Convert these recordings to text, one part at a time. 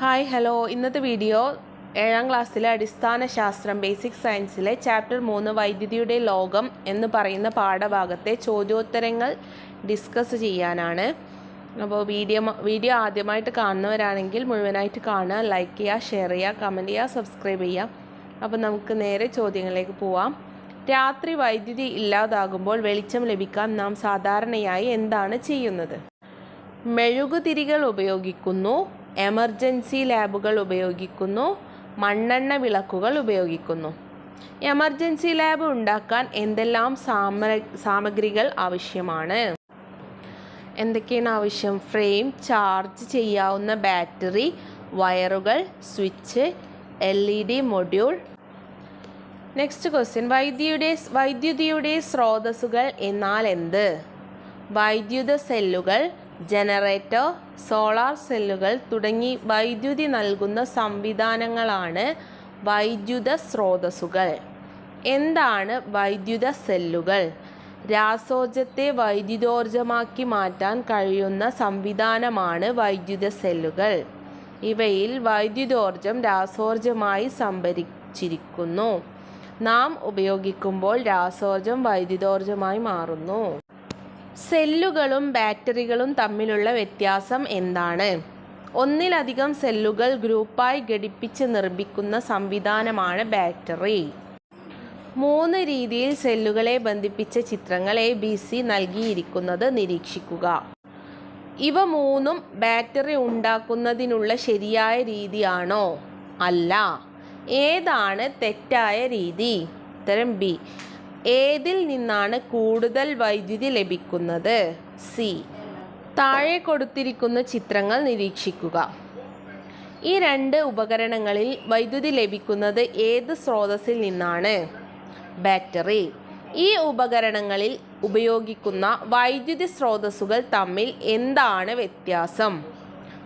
Hi hello ഇന്നത്തെ video ഏഴാം ക്ലാസ്സിലെ അടിസ്ഥാന ശാസ്ത്രം ബേസിക് സയൻസിലെ ചാപ്റ്റർ മൂന്ന് വൈദ്യുതിയുടെ ലോകം എന്ന് പറയുന്ന പാഠഭാഗത്തെ ചോദ്യോത്തരങ്ങൾ ഡിസ്കസ് ചെയ്യാനാണ്. അപ്പോൾ വീഡിയോ വീഡിയോ ആദ്യമായിട്ട് കാണുന്നവരാണെങ്കിൽ മുഴുവനായിട്ട് കാണുക ലൈക്ക് ചെയ്യുക ഷെയർ ചെയ്യുക കമന്റ് ചെയ്യുക സബ്സ്ക്രൈബ് ചെയ്യുക. അപ്പോൾ നമുക്ക് നേരെ ചോദ്യങ്ങളിലേക്ക് പോവാം. രാത്രി വൈദ്യുതി ഇല്ലാതാകുമ്പോൾ വെളിച്ചം ലഭിക്കാൻ നാം സാധാരണയായി എന്താണ് ചെയ്യുന്നത്? മെഴുകുതിരികൾ ഉപയോഗിക്കുന്നു എമർജൻസി ലാബുകൾ ഉപയോഗിക്കുന്നു മണ്ണെണ്ണ വിളക്കുകൾ ഉപയോഗിക്കുന്നു. എമർജൻസി ലാബ് ഉണ്ടാക്കാൻ എന്തെല്ലാം സാമ സാമഗ്രികൾ ആവശ്യമാണ്? എന്തൊക്കെയാണ് ആവശ്യം? ഫ്രെയിം ചാർജ് ചെയ്യാവുന്ന ബാറ്ററി വയറുകൾ switch L E D module. Next question. വൈദ്യുതിയുടെ വൈദ്യുതിയുടെ സ്രോതസ്സുകൾ എന്നാൽ എന്ത്? വൈദ്യുത സെല്ലുകൾ ജനറേറ്റർ സോളാർ സെല്ലുകൾ തുടങ്ങി വൈദ്യുതി നൽകുന്ന സംവിധാനങ്ങളാണ് വൈദ്യുത സ്രോതസ്സുകൾ. എന്താണ് വൈദ്യുത സെല്ലുകൾ? രാസോർജത്തെ വൈദ്യുതോർജമാക്കി മാറ്റാൻ കഴിയുന്ന സംവിധാനമാണ് വൈദ്യുത സെല്ലുകൾ. ഇവയിൽ വൈദ്യുതോർജം രാസോർജമായി സംഭരിച്ചിരിക്കുന്നു. നാം ഉപയോഗിക്കുമ്പോൾ രാസോർജം വൈദ്യുതോർജമായി മാറുന്നു. സെല്ലുകളും ബാറ്ററികളും തമ്മിലുള്ള വ്യത്യാസം എന്താണ്? ഒന്നിലധികം സെല്ലുകൾ ഗ്രൂപ്പായി ഘടിപ്പിച്ച് നിർമ്മിക്കുന്ന സംവിധാനമാണ് ബാറ്ററി. മൂന്ന് രീതിയിൽ സെല്ലുകളെ ബന്ധിപ്പിച്ച ചിത്രങ്ങൾ എ ബി സി നൽകിയിരിക്കുന്നത് നിരീക്ഷിക്കുക. ഇവ മൂന്നും ബാറ്ററി ഉണ്ടാക്കുന്നതിനുള്ള ശരിയായ രീതിയാണോ? അല്ല. ഏതാണ് തെറ്റായ രീതി? ഉത്തരം ബി ഏതിൽ നിന്നാണ് കൂടുതൽ വൈദ്യുതി ലഭിക്കുന്നത്? സി. താഴെ കൊടുത്തിരിക്കുന്ന ചിത്രങ്ങൾ നിരീക്ഷിക്കുക. ഈ രണ്ട് ഉപകരണങ്ങളിൽ വൈദ്യുതി ലഭിക്കുന്നത് ഏത് സ്രോതസ്സിൽ നിന്നാണ്? ബാറ്ററി. ഈ ഉപകരണങ്ങളിൽ ഉപയോഗിക്കുന്ന വൈദ്യുതി സ്രോതസ്സുകൾ തമ്മിൽ എന്താണ് വ്യത്യാസം?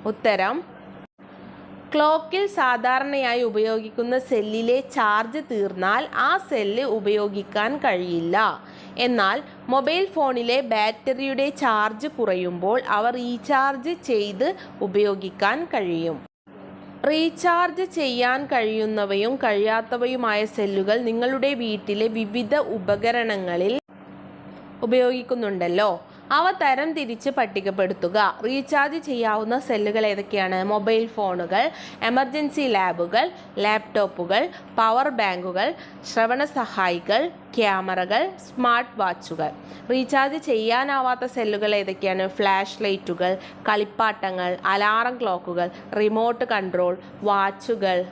ഉത്തരം ക്ലോക്കിൽ സാധാരണയായി ഉപയോഗിക്കുന്ന സെല്ലിലെ ചാർജ് തീർന്നാൽ ആ സെല്ല് ഉപയോഗിക്കാൻ കഴിയില്ല. എന്നാൽ മൊബൈൽ ഫോണിലെ ബാറ്ററിയുടെ ചാർജ് കുറയുമ്പോൾ അവ റീചാർജ് ചെയ്ത് ഉപയോഗിക്കാൻ കഴിയും. റീചാർജ് ചെയ്യാൻ കഴിയുന്നവയും കഴിയാത്തവയുമായ സെല്ലുകൾ നിങ്ങളുടെ വീട്ടിലെ വിവിധ ഉപകരണങ്ങളിൽ ഉപയോഗിക്കുന്നുണ്ടല്ലോ. അവ തരം തിരിച്ച് പട്ടികപ്പെടുത്തുക. റീചാർജ് ചെയ്യാവുന്ന സെല്ലുകൾ ഏതൊക്കെയാണ്? മൊബൈൽ ഫോണുകൾ എമർജൻസി ലാബുകൾ ലാപ്ടോപ്പുകൾ പവർ ബാങ്കുകൾ ശ്രവണ സഹായികൾ ക്യാമറകൾ സ്മാർട്ട് വാച്ചുകൾ. റീചാർജ് ചെയ്യാനാവാത്ത സെല്ലുകൾ ഏതൊക്കെയാണ്? ഫ്ലാഷ് ലൈറ്റുകൾ കളിപ്പാട്ടങ്ങൾ അലാറം ക്ലോക്കുകൾ റിമോട്ട് കൺട്രോൾ വാച്ചുകൾ.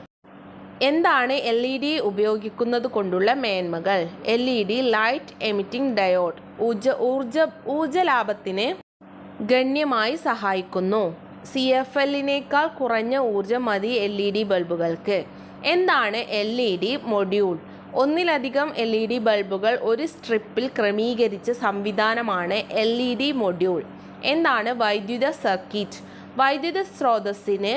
എന്താണ് എൽ ഇ ഡി ഉപയോഗിക്കുന്നത് കൊണ്ടുള്ള മേന്മകൾ? L E D light emitting diode. ഊർജ ഊർജ ഊർജ ലാഭത്തിന് ഗണ്യമായി സഹായിക്കുന്നു. സി എഫ് എല്ലിനേക്കാൾ കുറഞ്ഞ ഊർജം മതി എൽ ഇ ഡി ബൾബുകൾക്ക്. എന്താണ് എൽ ഇ ഡി മൊഡ്യൂൾ? ഒന്നിലധികം എൽ ഇ ഡി ബൾബുകൾ ഒരു സ്ട്രിപ്പിൽ ക്രമീകരിച്ച സംവിധാനമാണ് എൽ ഇ ഡി മൊഡ്യൂൾ. എന്താണ് വൈദ്യുത സർക്യൂട്ട്? വൈദ്യുത സ്രോതസ്സിന്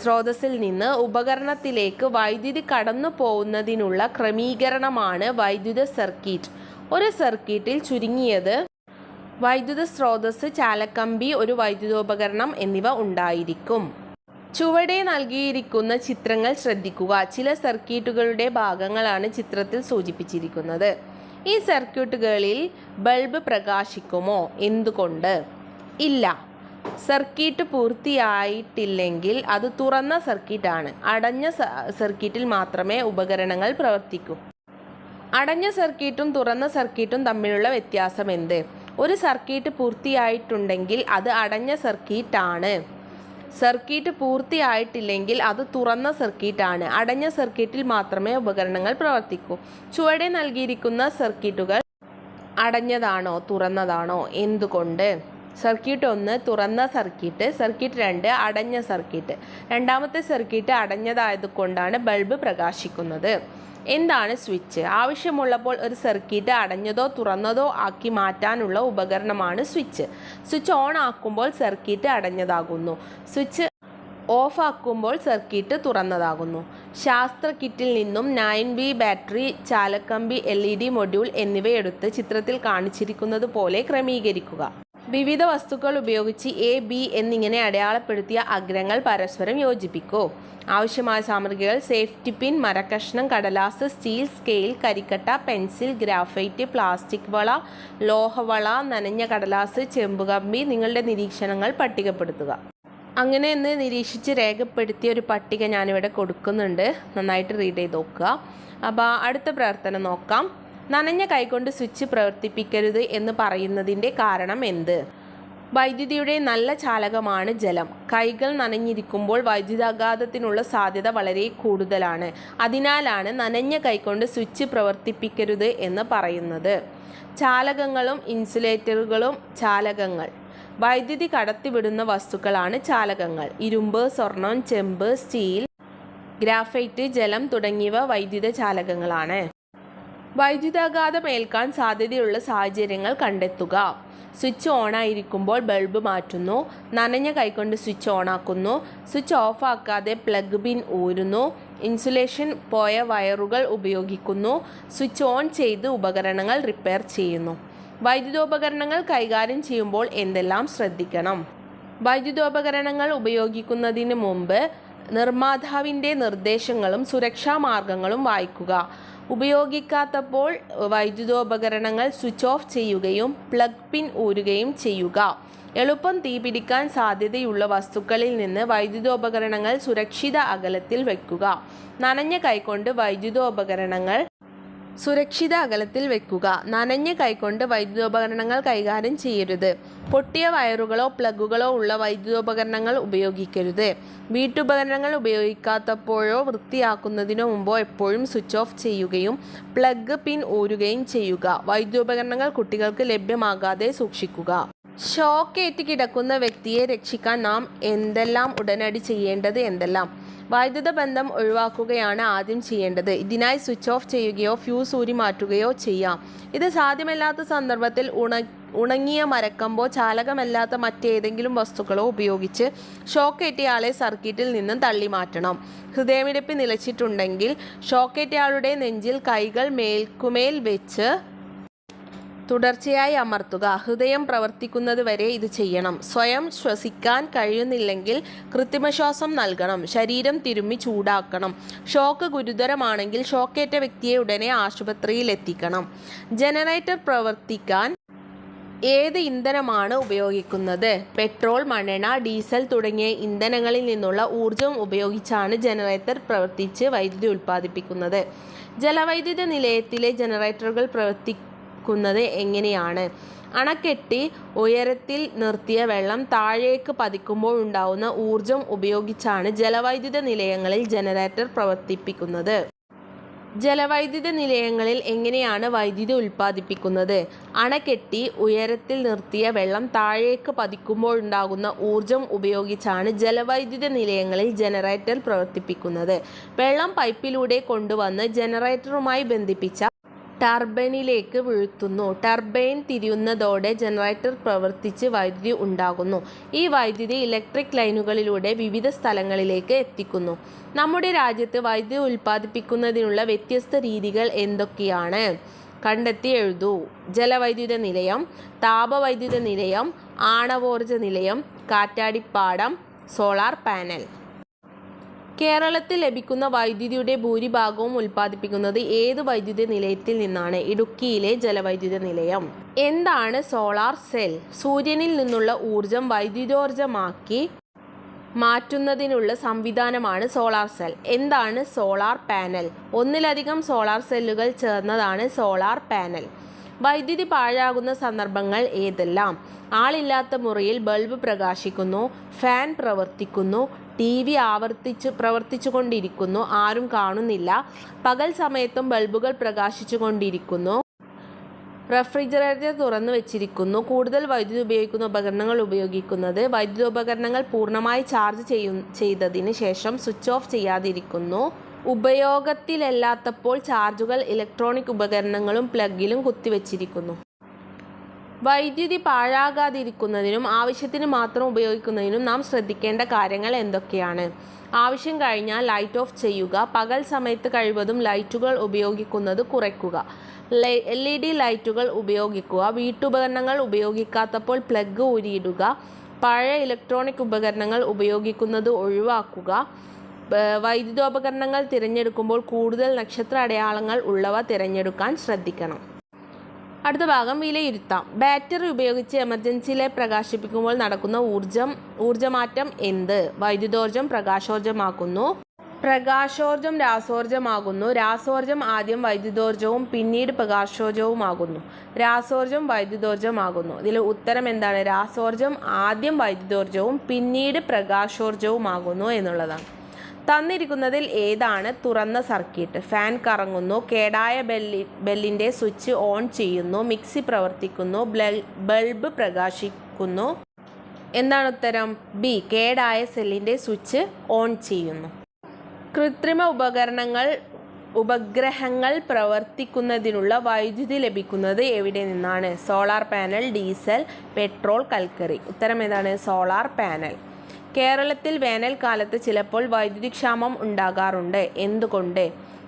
സ്രോതസ്സിൽ നിന്ന് ഉപകരണത്തിലേക്ക് വൈദ്യുതി കടന്നു പോകുന്നതിനുള്ള ക്രമീകരണമാണ് വൈദ്യുത സർക്യൂട്ട്. ഒരു സർക്യൂട്ടിൽ ചുരുങ്ങിയത് വൈദ്യുത സ്രോതസ് ചാലക്കമ്പി ഒരു വൈദ്യുതോപകരണം എന്നിവ ഉണ്ടായിരിക്കും. ചുവടെ നൽകിയിരിക്കുന്ന ചിത്രങ്ങൾ ശ്രദ്ധിക്കുക. ചില സർക്യൂട്ടുകളുടെ ഭാഗങ്ങളാണ് ചിത്രത്തിൽ സൂചിപ്പിച്ചിരിക്കുന്നത്. ഈ സർക്യൂട്ടുകളിൽ ബൾബ് പ്രകാശിക്കുമോ? എന്തുകൊണ്ട്? ഇല്ല. സർക്യൂട്ട് പൂർത്തിയായിട്ടില്ലെങ്കിൽ അത് തുറന്ന സർക്യൂട്ടാണ്. അടഞ്ഞ സർക്യൂട്ടിൽ മാത്രമേ ഉപകരണങ്ങൾ പ്രവർത്തിക്കൂ. അടഞ്ഞ സർക്യൂട്ടും തുറന്ന സർക്യൂട്ടും തമ്മിലുള്ള വ്യത്യാസം എന്ത്? ഒരു സർക്യൂട്ട് പൂർത്തിയായിട്ടുണ്ടെങ്കിൽ അത് അടഞ്ഞ സർക്യൂട്ടാണ്. സർക്യൂട്ട് പൂർത്തിയായിട്ടില്ലെങ്കിൽ അത് തുറന്ന സർക്യൂട്ടാണ്. അടഞ്ഞ സർക്യൂട്ടിൽ മാത്രമേ ഉപകരണങ്ങൾ പ്രവർത്തിക്കൂ. ചുവടെ നൽകിയിരിക്കുന്ന സർക്യൂട്ടുകൾ അടഞ്ഞതാണോ തുറന്നതാണോ? എന്തുകൊണ്ട്? സർക്യൂട്ട് ഒന്ന് തുറന്ന സർക്യൂട്ട്. സർക്യൂട്ട് രണ്ട് അടഞ്ഞ സർക്യൂട്ട്. രണ്ടാമത്തെ സർക്യൂട്ട് അടഞ്ഞതായതുകൊണ്ടാണ് ബൾബ് പ്രകാശിക്കുന്നത്. എന്താണ് സ്വിച്ച്? ആവശ്യമുള്ളപ്പോൾ ഒരു സർക്യൂട്ട് അടഞ്ഞതോ തുറന്നതോ ആക്കി മാറ്റാനുള്ള ഉപകരണമാണ് സ്വിച്ച്. സ്വിച്ച് ഓൺ ആക്കുമ്പോൾ സർക്യൂട്ട് അടഞ്ഞതാകുന്നു. സ്വിച്ച് ഓഫ് ആക്കുമ്പോൾ സർക്യൂട്ട് തുറന്നതാകുന്നു. ശാസ്ത്ര കിറ്റിൽ നിന്നും നയൻ ബി ബാറ്ററി ചാലക്കമ്പി എൽ ഇ ഡി മൊഡ്യൂൾ എന്നിവയെടുത്ത് ചിത്രത്തിൽ കാണിച്ചിരിക്കുന്നത് പോലെ ക്രമീകരിക്കുക. വിവിധ വസ്തുക്കൾ ഉപയോഗിച്ച് എ ബി എന്നിങ്ങനെ അടയാളപ്പെടുത്തിയ അഗ്രങ്ങൾ പരസ്പരം യോജിപ്പിക്കൂ. ആവശ്യമായ സാമഗ്രികൾ സേഫ്റ്റി പിൻ മരക്കഷ്ണം കടലാസ് സ്റ്റീൽ സ്കെയിൽ കരിക്കട്ട പെൻസിൽ ഗ്രാഫൈറ്റ് പ്ലാസ്റ്റിക് വള ലോഹവള നനഞ്ഞ കടലാസ് ചെമ്പുകമ്പി നിങ്ങളുടെ നിരീക്ഷണങ്ങൾ പട്ടികപ്പെടുത്തുക. അങ്ങനെ എന്ന് നിരീക്ഷിച്ച് രേഖപ്പെടുത്തിയ ഒരു പട്ടിക ഞാനിവിടെ കൊടുക്കുന്നുണ്ട്. നന്നായിട്ട് റീഡ് ചെയ്ത് നോക്കുക. അപ്പോൾ അടുത്ത പ്രവർത്തനം നോക്കാം. നനഞ്ഞ കൈകൊണ്ട് സ്വിച്ച് പ്രവർത്തിപ്പിക്കരുത് എന്ന് പറയുന്നതിന്റെ കാരണം എന്ത്? വൈദ്യുതിയുടെ നല്ല ചാലകമാണ് ജലം. കൈകൾ നനഞ്ഞിരിക്കുമ്പോൾ വൈദ്യുതാഘാതത്തിനുള്ള സാധ്യത വളരെ കൂടുതലാണ്. അതിനാലാണ് നനഞ്ഞ കൈകൊണ്ട് സ്വിച്ച് പ്രവർത്തിപ്പിക്കരുത് എന്ന് പറയുന്നത്. ചാലകങ്ങളും ഇൻസുലേറ്ററുകളും ചാലകങ്ങൾ. വൈദ്യുതി കടത്തിവിടുന്ന വസ്തുക്കളാണ് ചാലകങ്ങൾ. ഇരുമ്പ് സ്വർണം ചെമ്പ് സ്റ്റീൽ ഗ്രാഫൈറ്റ് ജലം തുടങ്ങിയവ വൈദ്യുത ചാലകങ്ങളാണ്. വൈദ്യുതാഘാതം ഏൽക്കാൻ സാധ്യതയുള്ള സാഹചര്യങ്ങൾ കണ്ടെത്തുക. സ്വിച്ച് ഓണായിരിക്കുമ്പോൾ ബൾബ് മാറ്റുന്നു. നനഞ്ഞ കൈകൊണ്ട് സ്വിച്ച് ഓണാക്കുന്നു. സ്വിച്ച് ഓഫാക്കാതെ പ്ലഗ് പിൻ ഊരുന്നു. ഇൻസുലേഷൻ പോയ വയറുകൾ ഉപയോഗിക്കുന്നു. സ്വിച്ച് ഓൺ ചെയ്ത് ഉപകരണങ്ങൾ റിപ്പയർ ചെയ്യുന്നു. വൈദ്യുതോപകരണങ്ങൾ കൈകാര്യം ചെയ്യുമ്പോൾ എന്തെല്ലാം ശ്രദ്ധിക്കണം? വൈദ്യുതോപകരണങ്ങൾ ഉപയോഗിക്കുന്നതിന് മുമ്പ് നിർമ്മാതാവിന്റെ നിർദ്ദേശങ്ങളും സുരക്ഷാ മാർഗങ്ങളും വായിക്കുക. ഉപയോഗിക്കാത്തപ്പോൾ വൈദ്യുതോപകരണങ്ങൾ സ്വിച്ച് ഓഫ് ചെയ്യുകയും പ്ലഗ് പിൻ ഊരുകയും ചെയ്യുക. എളുപ്പം തീപിടിക്കാൻ സാധ്യതയുള്ള വസ്തുക്കളിൽ നിന്ന് വൈദ്യുതോപകരണങ്ങൾ സുരക്ഷിത അകലത്തിൽ വയ്ക്കുക നനഞ്ഞ കൈകൊണ്ട് വൈദ്യുതോപകരണങ്ങൾ സുരക്ഷിത അകലത്തിൽ വെക്കുക. നനഞ്ഞ കൈകൊണ്ട് വൈദ്യുതോപകരണങ്ങൾ കൈകാര്യം ചെയ്യരുത്. പൊട്ടിയ വയറുകളോ പ്ലഗുകളോ ഉള്ള വൈദ്യുതോപകരണങ്ങൾ ഉപയോഗിക്കരുത്. വീട്ടുപകരണങ്ങൾ ഉപയോഗിക്കാത്തപ്പോഴോ വൃത്തിയാക്കുന്നതിനോ മുമ്പോ എപ്പോഴും സ്വിച്ച് ഓഫ് ചെയ്യുകയും പ്ലഗ് പിൻ ഊരുകയും ചെയ്യുക. വൈദ്യുതോപകരണങ്ങൾ കുട്ടികൾക്ക് ലഭ്യമാകാതെ സൂക്ഷിക്കുക. ഷോക്ക് ഏറ്റ് കിടക്കുന്ന വ്യക്തിയെ രക്ഷിക്കാൻ നാം എന്തെല്ലാം ഉടനടി ചെയ്യേണ്ടത് എന്തെല്ലാം? വൈദ്യുത ബന്ധം ഒഴിവാക്കുകയാണ് ആദ്യം ചെയ്യേണ്ടത്. ഇതിനായി സ്വിച്ച് ഓഫ് ചെയ്യുകയോ ഫ്യൂസ് ഊരി മാറ്റുകയോ ചെയ്യാം. ഇത് സാധ്യമല്ലാത്ത സന്ദർഭത്തിൽ ഉണ ഉണങ്ങിയ മരക്കമ്പോ ചാലകമല്ലാത്ത മറ്റേതെങ്കിലും വസ്തുക്കളോ ഉപയോഗിച്ച് ഷോക്കേറ്റയാളെ സർക്യൂട്ടിൽ നിന്നും തള്ളി മാറ്റണം. ഹൃദയമിടിപ്പ് നിലച്ചിട്ടുണ്ടെങ്കിൽ ഷോക്കേറ്റയാളുടെ നെഞ്ചിൽ കൈകൾ മേൽക്കുമേൽ വെച്ച് തുടർച്ചയായി അമർത്തുക. ഹൃദയം പ്രവർത്തിക്കുന്നത് വരെ ഇത് ചെയ്യണം. സ്വയം ശ്വസിക്കാൻ കഴിയുന്നില്ലെങ്കിൽ കൃത്രിമശ്വാസം നൽകണം. ശരീരം തിരുമ്മി ചൂടാക്കണം. ഷോക്ക് ഗുരുതരമാണെങ്കിൽ ഷോക്കേറ്റ വ്യക്തിയെ ഉടനെ ആശുപത്രിയിൽ എത്തിക്കണം. ജനറേറ്റർ പ്രവർത്തിക്കാൻ ഏത് ഇന്ധനമാണ് ഉപയോഗിക്കുന്നത്? പെട്രോൾ മണ്ണെണ്ണ ഡീസൽ തുടങ്ങിയ ഇന്ധനങ്ങളിൽ നിന്നുള്ള ഊർജം ഉപയോഗിച്ചാണ് ജനറേറ്റർ പ്രവർത്തിച്ച് വൈദ്യുതി ഉൽപ്പാദിപ്പിക്കുന്നത്. ജലവൈദ്യുത നിലയത്തിലെ ജനറേറ്ററുകൾ പ്രവർത്തിക്കുന്നത് എങ്ങനെയാണ്? അണക്കെട്ടി ഉയരത്തിൽ നിർത്തിയ വെള്ളം താഴേക്ക് പതിക്കുമ്പോൾ ഉണ്ടാവുന്ന ഊർജം ഉപയോഗിച്ചാണ് ജലവൈദ്യുത നിലയങ്ങളിൽ ജനറേറ്റർ പ്രവർത്തിപ്പിക്കുന്നത്. ജലവൈദ്യുത നിലയങ്ങളിൽ എങ്ങനെയാണ് വൈദ്യുതി ഉൽപ്പാദിപ്പിക്കുന്നത്? അണക്കെട്ടി ഉയരത്തിൽ നിർത്തിയ വെള്ളം താഴേക്ക് പതിക്കുമ്പോഴുണ്ടാകുന്ന ഊർജം ഉപയോഗിച്ചാണ് ജലവൈദ്യുത നിലയങ്ങളിൽ ജനറേറ്റർ പ്രവർത്തിപ്പിക്കുന്നത്. വെള്ളം പൈപ്പിലൂടെ കൊണ്ടുവന്ന് ജനറേറ്ററുമായി ബന്ധിപ്പിച്ച ടർബൈനിലേക്ക് വീഴ്ത്തുന്നു. ടർബൈൻ തിരിയുന്നതോടെ ജനറേറ്റർ പ്രവർത്തിച്ച് വൈദ്യുതി ഉണ്ടാകുന്നു. ഈ വൈദ്യുതി ഇലക്ട്രിക് ലൈനുകളിലൂടെ വിവിധ സ്ഥലങ്ങളിലേക്ക് എത്തിക്കുന്നു. നമ്മുടെ രാജ്യത്ത് വൈദ്യുതി ഉൽപ്പാദിപ്പിക്കുന്നതിനുള്ള വ്യത്യസ്ത രീതികൾ എന്തൊക്കെയാണ്? കണ്ടെത്തി എഴുതൂ. ജലവൈദ്യുത നിലയം താപവൈദ്യുത നിലയം ആണവോർജ നിലയം കാറ്റാടിപ്പാടം സോളാർ പാനൽ. കേരളത്തിൽ ലഭിക്കുന്ന വൈദ്യുതിയുടെ ഭൂരിഭാഗവും ഉൽപ്പാദിപ്പിക്കുന്നത് ഏത് വൈദ്യുത നിലയത്തിൽ നിന്നാണ്? ഇടുക്കിയിലെ ജലവൈദ്യുത നിലയം. എന്താണ് സോളാർ സെൽ? സൂര്യനിൽ നിന്നുള്ള ഊർജം വൈദ്യുതോർജമാക്കി മാറ്റുന്നതിനുള്ള സംവിധാനമാണ് സോളാർ സെൽ. എന്താണ് സോളാർ പാനൽ? ഒന്നിലധികം സോളാർ സെല്ലുകൾ ചേർന്നതാണ് സോളാർ പാനൽ. വൈദ്യുതി പാഴാകുന്ന സന്ദർഭങ്ങൾ ഏതെല്ലാം? ആളില്ലാത്ത മുറിയിൽ ബൾബ് പ്രകാശിക്കുന്നു ഫാൻ പ്രവർത്തിക്കുന്നു ടി വി ആവർത്തിച്ച് പ്രവർത്തിച്ചു കൊണ്ടിരിക്കുന്നു ആരും കാണുന്നില്ല. പകൽ സമയത്തും ബൾബുകൾ പ്രകാശിച്ചു കൊണ്ടിരിക്കുന്നു റെഫ്രിജറേറ്റർ തുറന്നു വെച്ചിരിക്കുന്നു. കൂടുതൽ വൈദ്യുതി ഉപയോഗിക്കുന്ന ഉപകരണങ്ങൾ ഉപയോഗിക്കുന്നത്. വൈദ്യുതോപകരണങ്ങൾ പൂർണമായി ചാർജ് ചെയ്യു ചെയ്തതിന് ശേഷം സ്വിച്ച് ഓഫ് ചെയ്യാതിരിക്കുന്നു. ഉപയോഗത്തിലല്ലാത്തപ്പോൾ ചാർജുകൾ ഇലക്ട്രോണിക് ഉപകരണങ്ങളും പ്ലഗിലും കുത്തിവെച്ചിരിക്കുന്നു. വൈദ്യുതി പാഴാകാതിരിക്കുന്നതിനും ആവശ്യത്തിന് മാത്രം ഉപയോഗിക്കുന്നതിനും നാം ശ്രദ്ധിക്കേണ്ട കാര്യങ്ങൾ എന്തൊക്കെയാണ്? ആവശ്യം കഴിഞ്ഞാൽ ലൈറ്റ് ഓഫ് ചെയ്യുക പകൽ സമയത്ത് കഴിവതും ലൈറ്റുകൾ ഉപയോഗിക്കുന്നത് കുറയ്ക്കുക. എൽ ഇ ഡി ലൈറ്റുകൾ ഉപയോഗിക്കുക വീട്ടുപകരണങ്ങൾ ഉപയോഗിക്കാത്തപ്പോൾ പ്ലഗ് ഊരിയിടുക പഴയ ഇലക്ട്രോണിക് ഉപകരണങ്ങൾ ഉപയോഗിക്കുന്നത് ഒഴിവാക്കുക വൈദ്യുതോപകരണങ്ങൾ തിരഞ്ഞെടുക്കുമ്പോൾ കൂടുതൽ നക്ഷത്ര അടയാളങ്ങൾ ഉള്ളവ തിരഞ്ഞെടുക്കാൻ ശ്രദ്ധിക്കണം. അടുത്ത ഭാഗം വിലയിരുത്താം. ബാറ്ററി ഉപയോഗിച്ച് എമർജൻസി ലൈറ്റ് പ്രകാശിപ്പിക്കുമ്പോൾ നടക്കുന്ന ഊർജം ഊർജമാറ്റം എന്ത്? വൈദ്യുതോർജം പ്രകാശോർജമാക്കുന്നു. പ്രകാശോർജം രാസോർജമാകുന്നു. രാസോർജം ആദ്യം വൈദ്യുതോർജവും പിന്നീട് പ്രകാശോർജവുമാകുന്നു. രാസോർജം വൈദ്യുതോർജമാകുന്നു. ഇതിൽ ഉത്തരം എന്താണ്? രാസോർജം ആദ്യം വൈദ്യുതോർജവും പിന്നീട് പ്രകാശോർജവുമാകുന്നു എന്നുള്ളതാണ്. തന്നിരിക്കുന്നതിൽ ഏതാണ് തുറന്ന സർക്യൂട്ട്? ഫാൻ കറങ്ങുന്നു കേടായ ബെല്ലി ബെല്ലിന്റെ സ്വിച്ച് ഓൺ ചെയ്യുന്നു മിക്സി പ്രവർത്തിക്കുന്നു ബൾബ് പ്രകാശിക്കുന്നു. എന്താണ് ഉത്തരം? ബി കേടായ സെല്ലിന്റെ സ്വിച്ച് ഓൺ ചെയ്യുന്നു. കൃത്രിമ ഉപകരണങ്ങൾ ഉപഗ്രഹങ്ങൾ പ്രവർത്തിക്കുന്നതിനുള്ള വൈദ്യുതി ലഭിക്കുന്നത് എവിടെ നിന്നാണ്? സോളാർ പാനൽ ഡീസൽ പെട്രോൾ കൽക്കറി ഉത്തരം ഏതാണ്? Solar panel. കേരളത്തിൽ വേനൽക്കാലത്ത് ചിലപ്പോൾ വൈദ്യുതി ക്ഷാമം ഉണ്ടാകാറുണ്ട്. എന്തുകൊണ്ട്?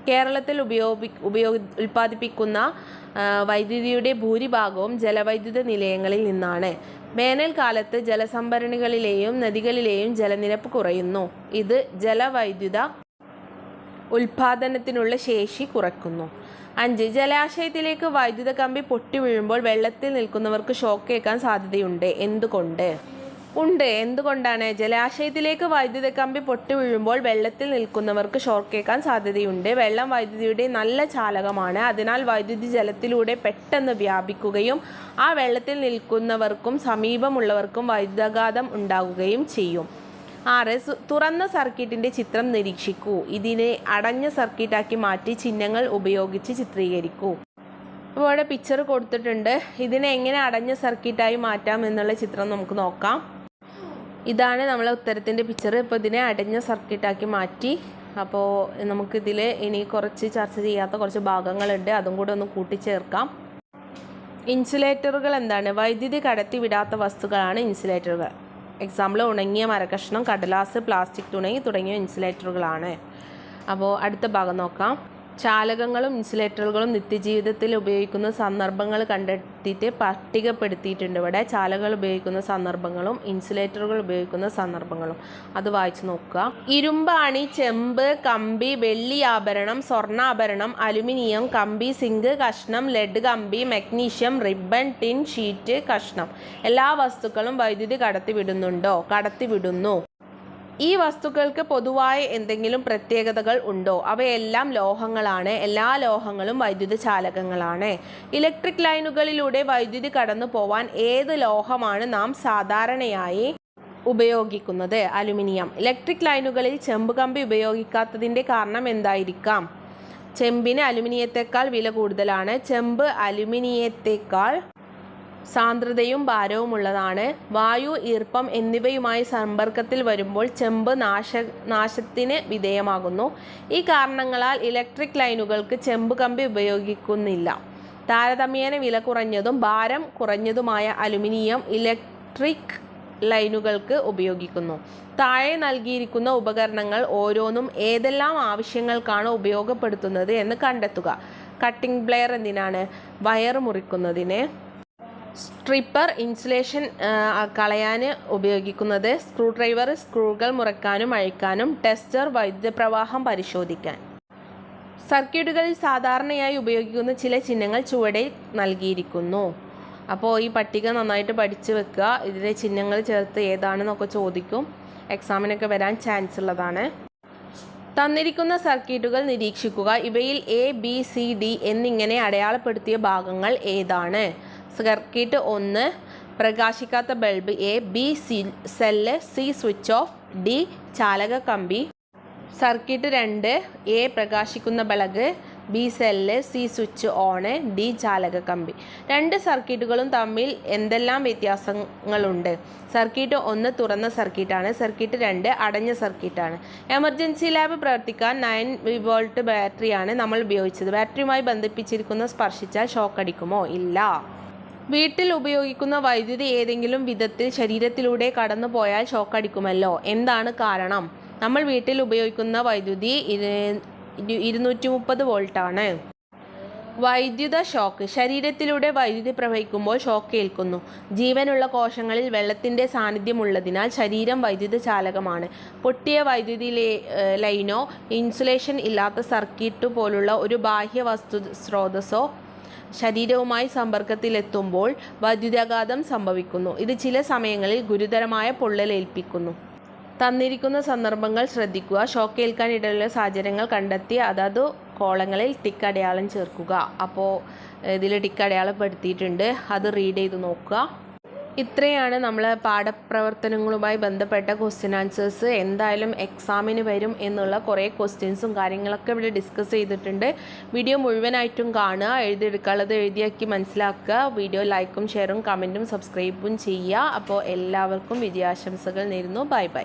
കേരളത്തിൽ ഉപയോഗി ഉപയോഗി ഉൽപ്പാദിപ്പിക്കുന്ന വൈദ്യുതിയുടെ ഭൂരിഭാഗവും ജലവൈദ്യുത നിലയങ്ങളിൽ നിന്നാണ്. വേനൽക്കാലത്ത് ജലസംഭരണികളിലെയും നദികളിലെയും ജലനിരപ്പ് കുറയുന്നു. ഇത് ജലവൈദ്യുത ഉൽപാദനത്തിനുള്ള ശേഷി കുറയ്ക്കുന്നു അഞ്ച് ജലാശയത്തിലേക്ക് വൈദ്യുത കമ്പി പൊട്ടി വീഴുമ്പോൾ വെള്ളത്തിൽ നിൽക്കുന്നവർക്ക് ഷോക്ക് ഏൽക്കാൻ സാധ്യതയുണ്ട്. എന്തുകൊണ്ട്? ഉണ്ട്. എന്തുകൊണ്ടാണ്? ജലാശയത്തിലേക്ക് വൈദ്യുത കമ്പി പൊട്ടി വീഴുമ്പോൾ വെള്ളത്തിൽ നിൽക്കുന്നവർക്ക് ഷോർക്കേക്കാൻ സാധ്യതയുണ്ട്. വെള്ളം വൈദ്യുതിയുടെ നല്ല ചാലകമാണ്. അതിനാൽ വൈദ്യുതി ജലത്തിലൂടെ പെട്ടെന്ന് വ്യാപിക്കുകയും ആ വെള്ളത്തിൽ നിൽക്കുന്നവർക്കും സമീപമുള്ളവർക്കും വൈദ്യുതാഘാതം ഉണ്ടാകുകയും ചെയ്യും. ആറ് തുറന്ന സർക്യൂട്ടിന്റെ ചിത്രം നിരീക്ഷിക്കൂ. ഇതിനെ അടഞ്ഞ സർക്യൂട്ടാക്കി മാറ്റി ചിഹ്നങ്ങൾ ഉപയോഗിച്ച് ചിത്രീകരിക്കൂ. അപ്പോൾ ഇവിടെ പിക്ചർ കൊടുത്തിട്ടുണ്ട്. ഇതിനെ എങ്ങനെ അടഞ്ഞ സർക്യൂട്ടായി മാറ്റാം എന്നുള്ള ചിത്രം നമുക്ക് നോക്കാം. ഇതാണ് നമ്മളെ ഉത്തരത്തിന്റെ പിക്ചർ ഇപ്പോൾ ഇതിനെ അടഞ്ഞ സർക്യൂട്ടാക്കി മാറ്റി. അപ്പോൾ നമുക്കിതിൽ ഇനി കുറച്ച് ചർച്ച ചെയ്യാത്ത കുറച്ച് ഭാഗങ്ങളുണ്ട്. അതും കൂടെ ഒന്ന് കൂട്ടിച്ചേർക്കാം. ഇൻസുലേറ്ററുകൾ എന്താണ്? വൈദ്യുതി കടത്തിവിടാത്ത വസ്തുക്കളാണ് ഇൻസുലേറ്ററുകൾ. എക്സാമ്പിൾ ഉണങ്ങിയ മരകഷ്ണം കടലാസ് പ്ലാസ്റ്റിക് തുണി തുടങ്ങിയ ഇൻസുലേറ്ററുകളാണ്. അപ്പോൾ അടുത്ത ഭാഗം നോക്കാം. ചാലകങ്ങളും ഇൻസുലേറ്ററുകളും നിത്യജീവിതത്തിൽ ഉപയോഗിക്കുന്ന സന്ദർഭങ്ങൾ കണ്ടെത്തിയിട്ട് പട്ടികപ്പെടുത്തിയിട്ടുണ്ട് ഇവിടെ. ചാലകങ്ങൾ ഉപയോഗിക്കുന്ന സന്ദർഭങ്ങളും ഇൻസുലേറ്ററുകൾ ഉപയോഗിക്കുന്ന സന്ദർഭങ്ങളും. അത് വായിച്ചു നോക്കുക. ഇരുമ്പാണി ചെമ്പ് കമ്പി വെള്ളി ആഭരണം സ്വർണാഭരണം അലുമിനിയം കമ്പി സിങ്ക് കഷ്ണം ലെഡ് കമ്പി മഗ്നീഷ്യം റിബൺ ടിൻ ഷീറ്റ് കഷ്ണം. എല്ലാ വസ്തുക്കളും വൈദ്യുതി കടത്തിവിടുന്നുണ്ടോ? കടത്തിവിടുന്നു. ഈ വസ്തുക്കൾക്ക് പൊതുവായ എന്തെങ്കിലും പ്രത്യേകതകൾ ഉണ്ടോ? അവയെല്ലാം ലോഹങ്ങളാണ്. എല്ലാ ലോഹങ്ങളും വൈദ്യുത ചാലകങ്ങളാണ് ഇലക്ട്രിക് ലൈനുകളിലൂടെ വൈദ്യുതി കടന്നു പോവാൻ ഏത് ലോഹമാണ് നാം സാധാരണയായി ഉപയോഗിക്കുന്നത്? അലുമിനിയം. ഇലക്ട്രിക് ലൈനുകളിൽ ചെമ്പ് കമ്പി ഉപയോഗിക്കാത്തതിന്റെ കാരണം എന്തായിരിക്കാം? ചെമ്പിന് അലുമിനിയത്തെക്കാൾ വില കൂടുതലാണ്. ചെമ്പ് അലുമിനിയത്തെക്കാൾ സാന്ദ്രതയും ഭാരവുമുള്ളതാണ്. വായു ഈർപ്പം എന്നിവയുമായി സമ്പർക്കത്തിൽ വരുമ്പോൾ ചെമ്പ് നാശ നാശത്തിന് വിധേയമാകുന്നു. ഈ കാരണങ്ങളാൽ ഇലക്ട്രിക് ലൈനുകൾക്ക് ചെമ്പ് കമ്പി ഉപയോഗിക്കുന്നില്ല. താരതമ്യേന വില കുറഞ്ഞതും ഭാരം കുറഞ്ഞതുമായ അലുമിനിയം ഇലക്ട്രിക് ലൈനുകൾക്ക് ഉപയോഗിക്കുന്നു. താഴെ നൽകിയിരിക്കുന്ന ഉപകരണങ്ങൾ ഓരോന്നും ഏതെല്ലാം ആവശ്യങ്ങൾക്കാണ് ഉപയോഗപ്പെടുത്തുന്നത് എന്ന് കണ്ടെത്തുക. കട്ടിംഗ് ബ്ലെയർ എന്തിനാണ്? വയർ മുറിക്കുന്നതിന്. സ്ട്രിപ്പർ ഇൻസുലേഷൻ കളയാൻ ഉപയോഗിക്കുന്നത് സ്ക്രൂ ഡ്രൈവർ സ്ക്രൂകൾ മുറക്കാനും അഴിക്കാനും ടെസ്റ്റർ വൈദ്യുതപ്രവാഹം പരിശോധിക്കാൻ. സർക്യൂട്ടുകളിൽ സാധാരണയായി ഉപയോഗിക്കുന്ന ചില ചിഹ്നങ്ങൾ ചുവടെ നൽകിയിരിക്കുന്നു. അപ്പോൾ ഈ പട്ടിക നന്നായിട്ട് പഠിച്ചു വെക്കുക. ഇതിലെ ചിഹ്നങ്ങൾ ചേർത്ത് ഏതാണെന്നൊക്കെ ചോദിക്കും. എക്സാമിനൊക്കെ വരാൻ ചാൻസ് ഉള്ളതാണ്. തന്നിരിക്കുന്ന സർക്യൂട്ടുകൾ നിരീക്ഷിക്കുക. ഇവയിൽ എ ബി സി ഡി എന്നിങ്ങനെ അടയാളപ്പെടുത്തിയ ഭാഗങ്ങൾ ഏതാണ്? സർക്യൂട്ട് ഒന്ന് പ്രകാശിക്കാത്ത bulb A B C cell C switch off D ചാലക കമ്പി. സർക്യൂട്ട് രണ്ട് എ പ്രകാശിക്കുന്ന bulb B cell C switch on D ചാലക കമ്പി. രണ്ട് സർക്യൂട്ടുകളും തമ്മിൽ എന്തെല്ലാം വ്യത്യാസങ്ങളുണ്ട്? സർക്യൂട്ട് ഒന്ന് തുറന്ന സർക്യൂട്ടാണ് സർക്യൂട്ട് രണ്ട് അടഞ്ഞ സർക്യൂട്ടാണ് എമർജൻസി ലാബ് പ്രവർത്തിക്കാൻ നയൻ വോൾട്ട് ബാറ്ററിയാണ് നമ്മൾ ഉപയോഗിച്ചത്. ബാറ്ററിയുമായി ബന്ധിപ്പിച്ചിരിക്കുന്ന സ്പർശിച്ചാൽ ഷോക്ക് അടിക്കുമോ? ഇല്ല. വീട്ടിൽ ഉപയോഗിക്കുന്ന വൈദ്യുതി ഏതെങ്കിലും വിധത്തിൽ ശരീരത്തിലൂടെ കടന്നു പോയാൽ ഷോക്കടിക്കുമല്ലോ എന്താണ് കാരണം? നമ്മൾ വീട്ടിൽ ഉപയോഗിക്കുന്ന വൈദ്യുതി ഇരുന്നൂറ്റി മുപ്പത് വോൾട്ടാണ് വൈദ്യുത ഷോക്ക് ശരീരത്തിലൂടെ വൈദ്യുതി പ്രവഹിക്കുമ്പോൾ ഷോക്ക് ഏൽക്കുന്നു. ജീവനുള്ള കോശങ്ങളിൽ വെള്ളത്തിന്റെ സാന്നിധ്യമുള്ളതിനാൽ ശരീരം വൈദ്യുത ചാലകമാണ് പൊട്ടിയ വൈദ്യുതി ലൈനോ ഇൻസുലേഷൻ ഇല്ലാത്ത സർക്യൂട്ട് പോലുള്ള ഒരു ബാഹ്യ വസ്തു സ്രോതസ്സോ ശരീരവുമായി സമ്പർക്കത്തിലെത്തുമ്പോൾ വൈദ്യുതാഘാതം സംഭവിക്കുന്നു. ഇത് ചില സമയങ്ങളിൽ ഗുരുതരമായ പൊള്ളലേൽപ്പിക്കുന്നു തന്നിരിക്കുന്ന സന്ദർഭങ്ങൾ ശ്രദ്ധിക്കുക. ഷോക്കേൽക്കാൻ ഇടയുള്ള സാഹചര്യങ്ങൾ കണ്ടെത്തി അതത് കോളങ്ങളിൽ ടിക്ക് അടയാളം ചേർക്കുക. അപ്പോൾ ഇതിൽ ടിക്ക് അടയാളപ്പെടുത്തിയിട്ടുണ്ട് അത് റീഡ് ചെയ്ത് നോക്കുക. ഇത്രയാണ് നമ്മൾ പാഠപ്രവർത്തനങ്ങളുമായി ബന്ധപ്പെട്ട ക്വസ്റ്റ്യൻ ആൻസേഴ്സ് എന്തായാലും എക്സാമിന് വരും എന്നുള്ള കുറേ ക്വസ്റ്റ്യൻസും കാര്യങ്ങളൊക്കെ ഇവിടെ ഡിസ്കസ് ചെയ്തിട്ടുണ്ട്. വീഡിയോ മുഴുവനായിട്ടും കാണുക എഴുതിയെടുക്കാനുള്ളത് എഴുതിയാക്കി മനസ്സിലാക്കുക. വീഡിയോ ലൈക്കും ഷെയറും കമന്റും സബ്സ്ക്രൈബും ചെയ്യുക. അപ്പോൾ എല്ലാവർക്കും വിജയാശംസകൾ നേരുന്നു. Bye bye